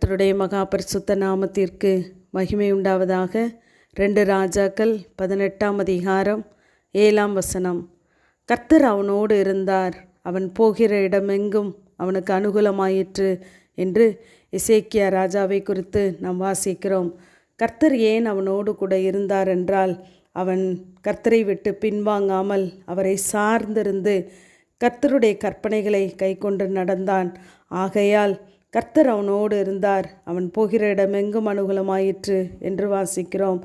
கர்த்தருடைய மகா பரிசுத்த நாமத்திற்கு மகிமை உண்டாவதாக. ரெண்டு ராஜாக்கள் பதினெட்டாம் அதிகாரம் ஏழாம் வசனம். கர்த்தர் அவனோடு இருந்தார். அவன் போகிற இடமெங்கும் அவனுக்கு அனுகூலமாயிற்று என்று இசேக்கியா ராஜாவை குறித்து நாம் வாசிக்கிறோம். கர்த்தர் ஏன் அவனோடு கூட இருந்தார் என்றால் அவன் கர்த்தரை விட்டு பின்வாங்காமல் அவரை சார்ந்திருந்து கர்த்தருடைய கற்பனைகளை கைக்கொண்டு நடந்தான். ஆகையால் கர்த்தர் அவனோடு இருந்தார். அவன் போகிற இடமெங்கும் அனுகூலமாயிற்று என்று வாசிக்கிறோம்.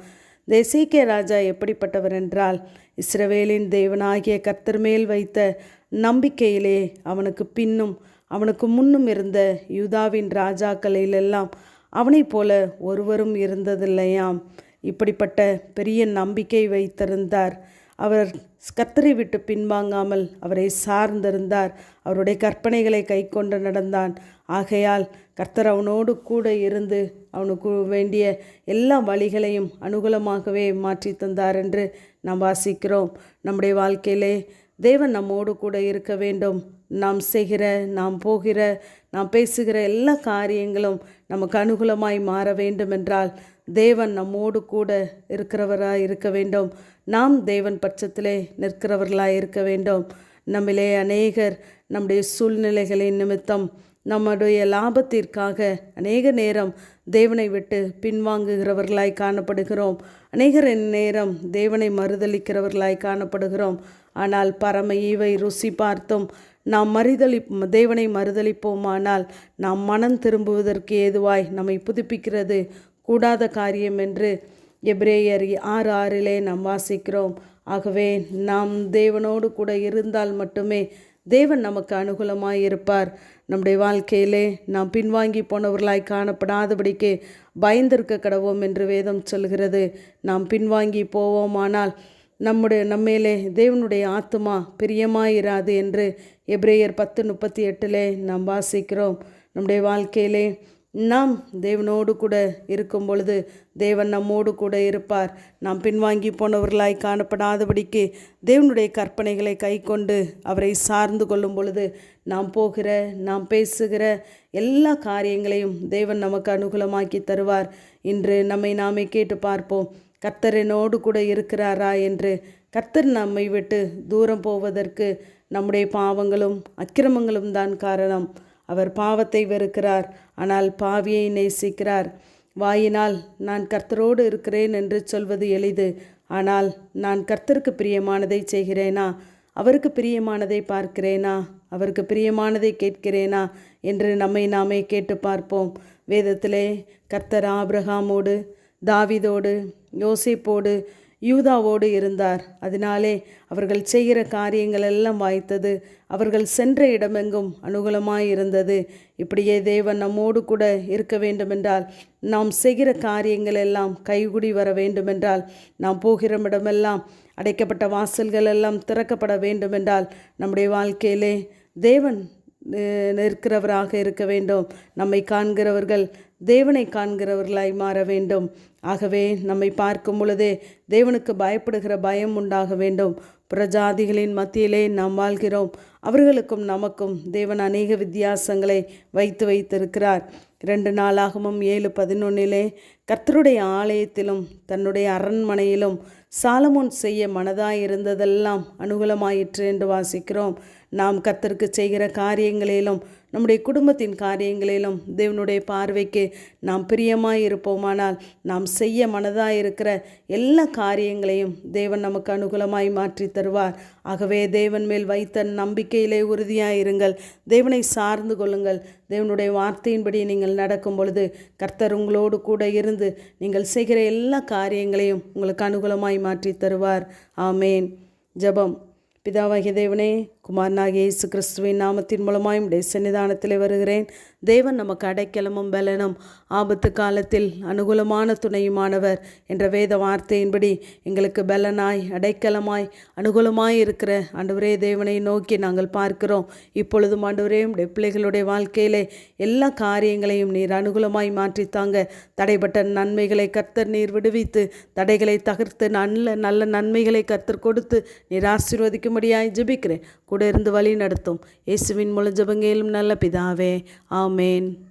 தேசிகே ராஜா எப்படிப்பட்டவர் என்றால் இஸ்ரவேலின் தேவனாகிய கர்த்தர் மேல் வைத்த நம்பிக்கையிலே அவனுக்கு பின்னும் அவனுக்கு முன்னும் இருந்த யூதாவின் ராஜாக்களிலெல்லாம் அவனைப் போல ஒருவரும் இருந்ததில்லையாம். இப்படிப்பட்ட பெரிய நம்பிக்கை வைத்திருந்தார். அவர் கத்தரை விட்டு பின்வாங்காமல் அவரை சார்ந்திருந்தார். அவருடைய கற்பனைகளை கை கொண்டு நடந்தான். ஆகையால் கர்த்தர் அவனோடு கூட இருந்து அவனுக்கு வேண்டிய எல்லா வழிகளையும் அனுகூலமாகவே மாற்றி தந்தார் என்று நாம் வாசிக்கிறோம். நம்முடைய வாழ்க்கையிலே தேவன் நம்மோடு கூட இருக்க வேண்டும். நாம் செய்கிற நாம் போகிற நாம் பேசுகிற எல்லா காரியங்களும் நமக்கு அனுகூலமாய் மாற வேண்டும் என்றால் தேவன் நம்மோடு கூட இருக்கிறவராய் இருக்க வேண்டும். நாம் தேவன் பட்சத்திலே நிற்கிறவர்களாய் இருக்க வேண்டும். நம்மிலே அநேகர் நம்முடைய சூழ்நிலைகளின் நிமித்தம் நம்முடைய லாபத்திற்காக அநேக நேரம் தேவனை விட்டு பின்வாங்குகிறவர்களாய் காணப்படுகிறோம். அநேகர் நேரம் தேவனை மறுதளிக்கிறவர்களாய் காணப்படுகிறோம். ஆனால் பரம ஈவை ருசி பார்த்தும் நாம் மறுதளி தேவனை மறுதளிப்போமானால் நாம் மனம் திரும்புவதற்கு ஏதுவாய் நம்மை புதுப்பிக்கிறது. கூடாத காரியம் என்று எப்ரேயர் ஆறு ஆறிலே நாம் வாசிக்கிறோம். ஆகவே நாம் தேவனோடு கூட இருந்தால் மட்டுமே தேவன் நமக்கு அனுகூலமாக இருப்பார் நம்முடைய வாழ்க்கையிலே நாம் பின்வாங்கி போனவர்களாய் காணப்படாதபடிக்கு பயந்திருக்க கடவோம் என்று வேதம் சொல்கிறது. நாம் பின்வாங்கி போவோமானால் நம்முடைய நம்மேலே தேவனுடைய ஆத்மா பிரியமாயிராது என்று எப்ரேயர் பத்து முப்பத்தி எட்டிலே நாம் வாசிக்கிறோம். நம்முடைய வாழ்க்கையிலே நாம் தேவனோடு கூட இருக்கும் பொழுது தேவன் நம்மோடு கூட இருப்பார். நாம் பின்வாங்கி போனவர்களாய் காணப்படாதபடிக்கு தேவனுடைய கற்பனைகளை கை கொண்டு அவரை சார்ந்து கொள்ளும் பொழுது நாம் போகிற நாம் பேசுகிற எல்லா காரியங்களையும் தேவன் நமக்கு அனுகூலமாக்கி தருவார். இன்று நம்மை நாமே கேட்டு பார்ப்போம். கர்த்தரனோடு கூட இருக்கிறாரா என்று கர்த்தர் நம்மை விட்டு தூரம் போவதற்கு நம்முடைய பாவங்களும் அக்கிரமங்களும் தான் காரணம். அவர் பாவத்தை வெறுக்கிறார் ஆனால் பாவியை நேசிக்கிறார். வாயினால் நான் கர்த்தரோடு இருக்கிறேன் என்று சொல்வது எளிது ஆனால் நான் கர்த்தருக்கு பிரியமானதை செய்கிறேனா? அவருக்கு பிரியமானதை பார்க்கிறேனா? அவருக்கு பிரியமானதை கேட்கிறேனா? என்று நம்மை நாமே கேட்டு பார்ப்போம். வேதத்திலே கர்த்தர் ஆபிரகாமோடு தாவிதோடு யோசிப்போடு யூதாவோடு இருந்தார். அதனாலே அவர்கள் செய்கிற காரியங்கள் எல்லாம் வாய்த்தது அவர்கள் சென்ற இடமெங்கும் அனுகூலமாய் இருந்தது இப்படியே தேவன் நம்மோடு கூட இருக்க வேண்டுமென்றால் நாம் செய்கிற காரியங்கள் எல்லாம் கைகுடி வர வேண்டுமென்றால் நாம் போகிற இடமெல்லாம் அடைக்கப்பட்ட வாசல்கள் எல்லாம் திறக்கப்பட வேண்டுமென்றால் நம்முடைய வாழ்க்கையிலே தேவன் நிற்கிறவராக இருக்க வேண்டும். நம்மை காண்கிறவர்கள் தேவனை காண்கிறவர்களாய் மாற வேண்டும். ஆகவே நம்மை பார்க்கும் பொழுதே தேவனுக்கு பயப்படுகிற பயம் உண்டாக வேண்டும். பிரஜாதிகளின் மத்தியிலே நாம் வாழ்கிறோம். அவர்களுக்கும் நமக்கும் தேவன் அநேக வித்தியாசங்களை வைத்து வைத்திருக்கிறார். இரண்டு நாளாகவும் ஏழு பதினொன்னிலே கர்த்தருடைய ஆலயத்திலும் தன்னுடைய அரண்மனையிலும் சாலமோன் செய்ய மனதாய் இருந்ததெல்லாம் அனுகூலமாயிற்று என்று வாசிக்கிறோம். நாம் கர்த்தருக்கு செய்கிற காரியங்களிலும் நம்முடைய குடும்பத்தின் காரியங்களிலும் தேவனுடைய பார்வைக்கு நாம் பிரியமாய் இருப்போமானால் நாம் செய்ய மனதாக இருக்கிற எல்லா காரியங்களையும் தேவன் நமக்கு அனுகூலமாய் மாற்றி தருவார். ஆகவே தேவன் மேல் வைத்த நம்பிக்கையிலே உறுதியாக இருங்கள். தேவனை சார்ந்து கொள்ளுங்கள். தேவனுடைய வார்த்தையின்படி நீங்கள் நடக்கும் பொழுது கர்த்தர் உங்களோடு கூட இருந்து நீங்கள் செய்கிற எல்லா காரியங்களையும் உங்களுக்கு அனுகூலமாய் மாற்றி தருவார். ஆமேன். ஜபம். பிதாவாகிய தேவனே குமாரனாகிய இயேசு கிறிஸ்துவின் நாமத்தின் மூலமாய் உடைய சன்னிதானத்தில் வருகிறேன். தேவன் நமக்கு அடைக்கலமும் பலனும் ஆபத்து காலத்தில் அனுகூலமான துணையுமானவர் என்ற வேத வார்த்தையின்படி எங்களுக்கு பலனாய் அடைக்கலமாய் அனுகூலமாய் இருக்கிற ஆண்டவரே தேவனை நோக்கி நாங்கள் பார்க்கிறோம். இப்பொழுதும் ஆண்டவரே உடைய பிள்ளைகளுடைய வாழ்க்கையிலே எல்லா காரியங்களையும் நீர் அனுகூலமாய் மாற்றித்தாங்க தடைப்பட்ட நன்மைகளை கர்த்தர் நீர் விடுவித்து தடைகளை தகர்த்து நல்ல நல்ல நன்மைகளை கர்த்தர் கொடுத்து நீர் ஆசீர்வதிக்கும்படியாய் ஜபிக்கிறேன். கூட இருந்து வழி நடத்தும். இயேசுவின் மூலம் ஜபங்கேலும் நல்ல பிதாவே. ஆமேன்.